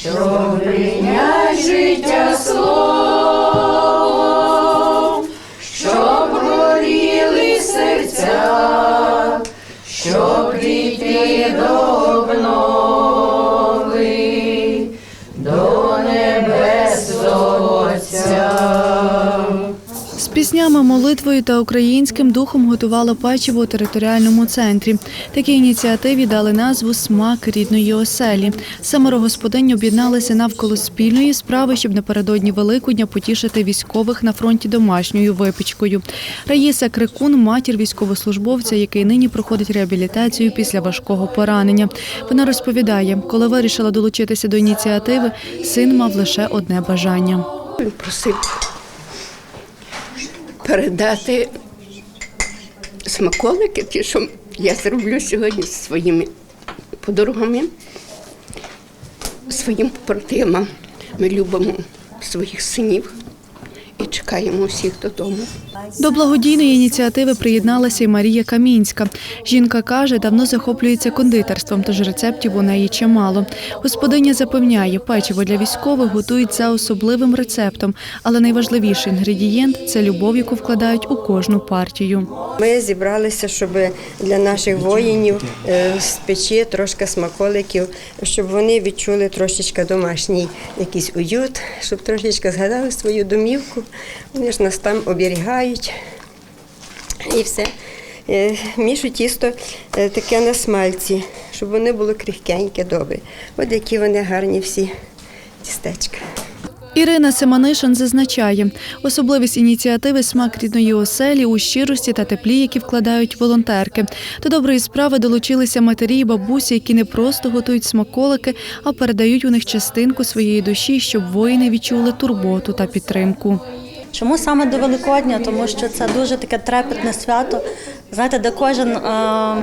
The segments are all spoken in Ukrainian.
щоб прийнять життя словом, щоб горіли серця, щоб прийти до піснями, молитвою та українським духом готувало печиво у територіальному центрі. Такій ініціативі дали назву Смак рідної оселі. Семеро господинь об'єдналися навколо спільної справи, щоб напередодні Великодня потішити військових на фронті домашньою випічкою. Раїса Крикун матір військовослужбовця, який нині проходить реабілітацію після важкого поранення. Вона розповідає, коли вирішила долучитися до ініціативи, син мав лише одне бажання. Він просив передати смаколики, ті, що я зроблю сьогодні зі своїми подругами, своїм побратимам. Ми любимо своїх синів чекаємо всіх додому. До благодійної ініціативи приєдналася й Марія Камінська. Жінка каже, давно захоплюється кондитерством, тож рецептів у неї чимало. Господиня запевняє, печиво для військових готують за особливим рецептом, але найважливіший інгредієнт це любов, яку вкладають у кожну партію. Ми зібралися, щоб для наших воїнів е, спечи трошки смаколиків, щоб вони відчули трошечки домашній якийсь уют, щоб трошечки згадали свою домівку. Вони ж нас там оберігають і все. Е, Мішу тісто е, таке на смальці, щоб вони було крихкеньке, добре. От які вони гарні всі тістечка. Ірина Семанишин зазначає, особливість ініціативи смак рідної оселі у щирості та теплі, які вкладають волонтерки. До доброї справи долучилися матері і бабусі, які не просто готують смаколики, а передають у них частинку своєї душі, щоб воїни відчули турботу та підтримку. Чому саме до Великодня? Тому що це дуже таке трепетне свято, знаєте, де кожен е,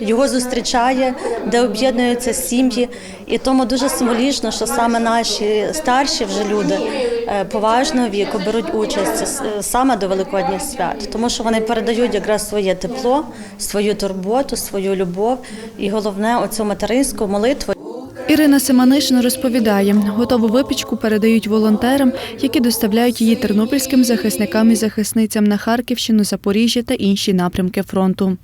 його зустрічає, де об'єднуються сім'ї. І тому дуже символічно, що саме наші старші вже люди е, поважного віку беруть участь е, саме до Великодніх свят, тому що вони передають якраз своє тепло, свою турботу, свою любов і головне оцю материнську молитву. Ірина Семанишин розповідає, готову випічку передають волонтерам, які доставляють її тернопільським захисникам і захисницям на Харківщину, Запоріжжя та інші напрямки фронту.